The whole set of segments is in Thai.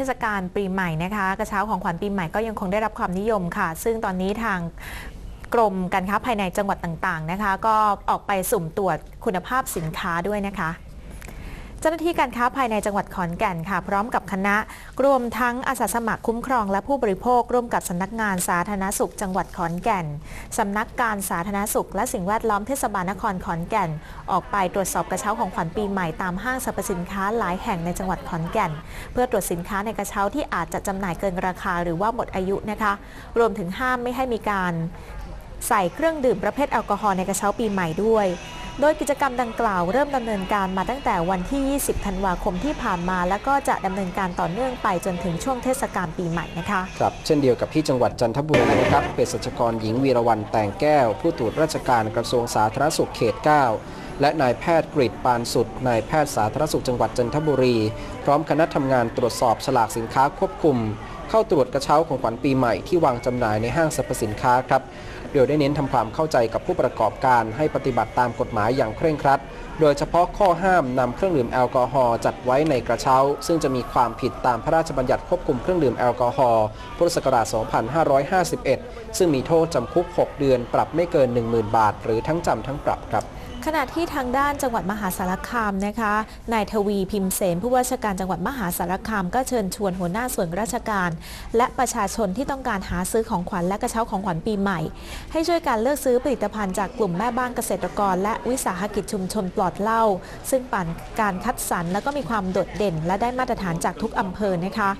ทศกาลปีใหม่นะคะ กระเช้าของขวัญปีใหม่ก็ยังคงได้รับความนิยมค่ะ ซึ่งตอนนี้ทางกรมการค้าภายในจังหวัดต่างๆนะคะ ก็ออกไปสุ่มตรวจคุณภาพสินค้าด้วยนะคะ เจ้าหน้าที่การค้าภายในจังหวัดขอนแก่นค่ะ พร้อมกับคณะ รวมทั้งอาสาสมัครคุ้มครองและผู้บริโภค ร่วมกับสำนักงานสาธารณสุข จังหวัดขอนแก่นสำนักการสาธารณสุข และสิ่งแวดล้อมเทศบาลนครขอนแก่น ออกไปตรวจสอบกระเช้าของขวัญปีใหม่ตามห้างสรรพสินค้าหลายแห่งในจังหวัดขอนแก่น เพื่อตรวจสินค้าในกระเช้าที่อาจจะจำหน่ายเกินราคาหรือว่าหมดอายุนะคะ รวมถึงห้ามไม่ให้มีการใส่เครื่องดื่มประเภทแอลกอฮอล์ในกระเช้าปีใหม่ด้วย โดยกิจกรรมดังกล่าวเริ่มดำเนินการมาตั้งแต่วันที่ 20 ธันวาคมที่ผ่านมา และก็จะดำเนินการต่อเนื่องไปจนถึงช่วงเทศกาลปีใหม่นะคะครับเช่นเดียวกับที่จังหวัดจันทบุรีนะครับเภสัชกรหญิงวีรวรรณแต่งแก้ว ผู้ตรวจราชการกระทรวงสาธารณสุขเขต 9และนายแพทย์กริดปานสุด นายแพทย์สาธารณสุขจังหวัดจันทบุรี พร้อมคณะทำงานตรวจสอบฉลากสินค้าควบคุม เข้าตรวจกระเช้าของขวัญปีใหม่ที่วางจำหน่ายในห้างสรรพสินค้าครับโดยได้เน้นทำความเข้าใจกับผู้ประกอบการให้ปฏิบัติตามกฎหมายอย่างเคร่งครัด โดยเฉพาะข้อห้ามนำเครื่องดื่มแอลกอฮอล์จัดไว้ในกระเช้า ซึ่งจะมีความผิดตามพระราชบัญญัติควบคุมเครื่องดื่มแอลกอฮอล์พุทธศักราช 2551 ซึ่งมีโทษจำคุก 6 เดือนปรับไม่เกิน 10,000 บาท หรือทั้งจำทั้งปรับครับขณะที่ทางด้านจังหวัดมหาสารคามนะคะ นายทวีพิมพ์เสนผู้ว่าราชการจังหวัดมหาสารคาม ก็เชิญชวนหัวหน้าส่วนราชการและประชาชนที่ต้องการหาซื้อของขวัญและกระเช้าของขวัญปีใหม่ ให้ช่วยการเลือกซื้อผลิตภัณฑ์จากกลุ่มแม่บ้านเกษตรกร และวิสาหกิจชุมชนปลอดเหล้าซึ่งผ่านการคัดสรรและก็มีความโดดเด่น และได้มาตรฐานจากทุกอำเภอนะคะ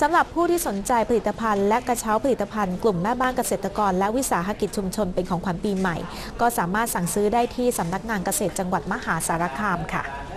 สำหรับผู้ที่สนใจผลิตภัณฑ์ และกระเช้าผลิตภัณฑ์กลุ่มแม่บ้านเกษตรกร และวิสาหกิจชุมชนเป็นของขวัญปีใหม่ ก็สามารถสั่งซื้อได้ที่สำนักงานเกษตรจังหวัดมหาสารคามค่ะ